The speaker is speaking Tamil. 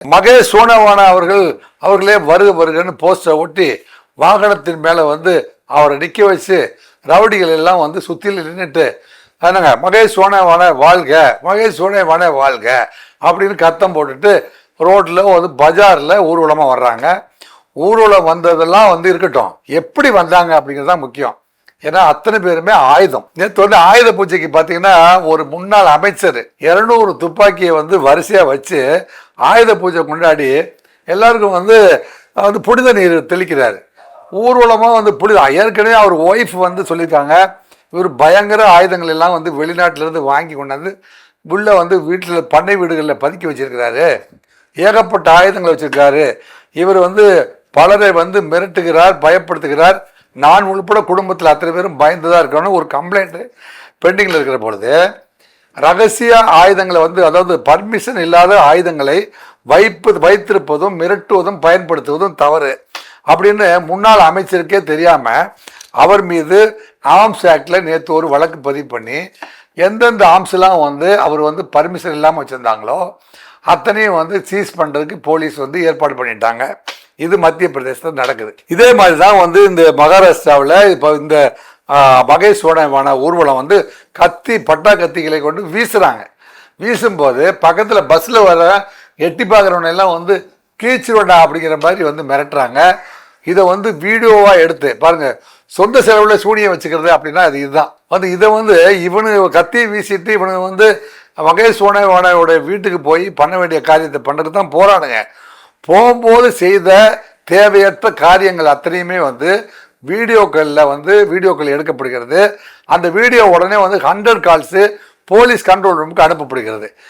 மகேஷ் சோனவானா அவர்கள் அவர்களே வருக வருகன்னு போஸ்டரை ஒட்டி வாகனத்தின் மேலே வந்து அவரை நிற்க வச்சு ரவுடிகள் எல்லாம் வந்து சுற்றில நின்றுட்டு என்னங்க மகேஷ் சோனவான வாழ்க மகேஷ் சோனவான வாழ்க அப்படின்னு கத்தம் போட்டுட்டு ரோட்டில் வந்து பஜாரில் ஊர்வலமாக வர்றாங்க. ஊர்வலம் வந்ததெல்லாம் வந்து இருக்கட்டும். எப்படி வந்தாங்க அப்படிங்கிறது தான் முக்கியம். ஏன்னா அத்தனை பேருமே ஆயுதம். நேற்று வந்து ஆயுத பூஜைக்கு பார்த்தீங்கன்னா ஒரு முன்னாள் அமைச்சர் இரநூறு துப்பாக்கியை வந்து வரிசையாக வச்சு ஆயுத பூஜை கொண்டாடி எல்லாருக்கும் வந்து வந்து புனித நீர் தெளிக்கிறார். ஊர்வலமாக வந்து புனித ஏற்கனவே அவர் ஒய்ஃப் வந்து சொல்லியிருக்காங்க இவர் பயங்கர ஆயுதங்கள் எல்லாம் வந்து வெளிநாட்டிலேருந்து வாங்கி கொண்டாந்து உள்ள வந்து வீட்டில் பண்ணை வீடுகளில் பதுக்கி வச்சிருக்கிறாரு. ஏகப்பட்ட ஆயுதங்களை வச்சிருக்காரு. இவர் வந்து பலரை வந்து மிரட்டுகிறார் பயப்படுத்துகிறார். நான் உள்பட குடும்பத்தில் அத்தனை பேரும் பயந்து தான் இருக்கணும் ஒரு கம்ப்ளைண்ட்டு பெண்டிங்கில் இருக்கிற பொழுது ரகசிய ஆயுதங்களை வந்து அதாவது பர்மிஷன் இல்லாத ஆயுதங்களை வைப்பு வைத்திருப்பதும் மிரட்டுவதும் பயன்படுத்துவதும் தவறு. அப்படின்னு முன்னாள் அமைச்சருக்கே தெரியாமல் அவர் மீது ஆர்ம்ஸ் ஆக்டில் நேற்று ஒரு வழக்கு பதிவு பண்ணி எந்தெந்த ஆர்ம்ஸ்லாம் வந்து அவர் வந்து பர்மிஷன் இல்லாமல் வச்சுருந்தாங்களோ அத்தனையும் வந்து சீஸ் பண்ணுறதுக்கு போலீஸ் வந்து ஏற்பாடு பண்ணிட்டாங்க. இது மத்திய பிரதேசத்தில் நடக்குது. இதே மாதிரி தான் வந்து இந்த மகாராஷ்டிராவில் இப்போ இந்த ஆ, மகேஷ் ஊர்வலம் வந்து கத்தி பட்டா கத்திகளை கொண்டு வீசுறாங்க. வீசும்போது பக்கத்தில் பஸ்ஸில் வர எட்டி பார்க்குறவனெல்லாம் வந்து கீச்சிருவண்டா அப்படிங்கிற மாதிரி வந்து மிரட்டுறாங்க. இதை வந்து வீடியோவாக எடுத்து பாருங்கள் சொந்த செலவில் சூனியம் வச்சுக்கிறது அப்படின்னா அது இதுதான். வந்து இதை வந்து இவனு கத்தியை வீசிட்டு இவனுங்க வந்து மகேஷ் சோனவானோட வீட்டுக்கு போய் பண்ண வேண்டிய காரியத்தை பண்ணுறது தான் போகிறானுங்க போகும்போது செய்த தேவையற்ற காரியங்கள் அத்தனையுமே வந்து வீடியோக்களில் வந்து வீடியோக்கள் எடுக்கப்படுகிறது. அந்த வீடியோ உடனே வந்து ஹண்ட்ரட் கால்ஸு போலீஸ் கண்ட்ரோல் ரூமுக்கு அனுப்பப்படுகிறது.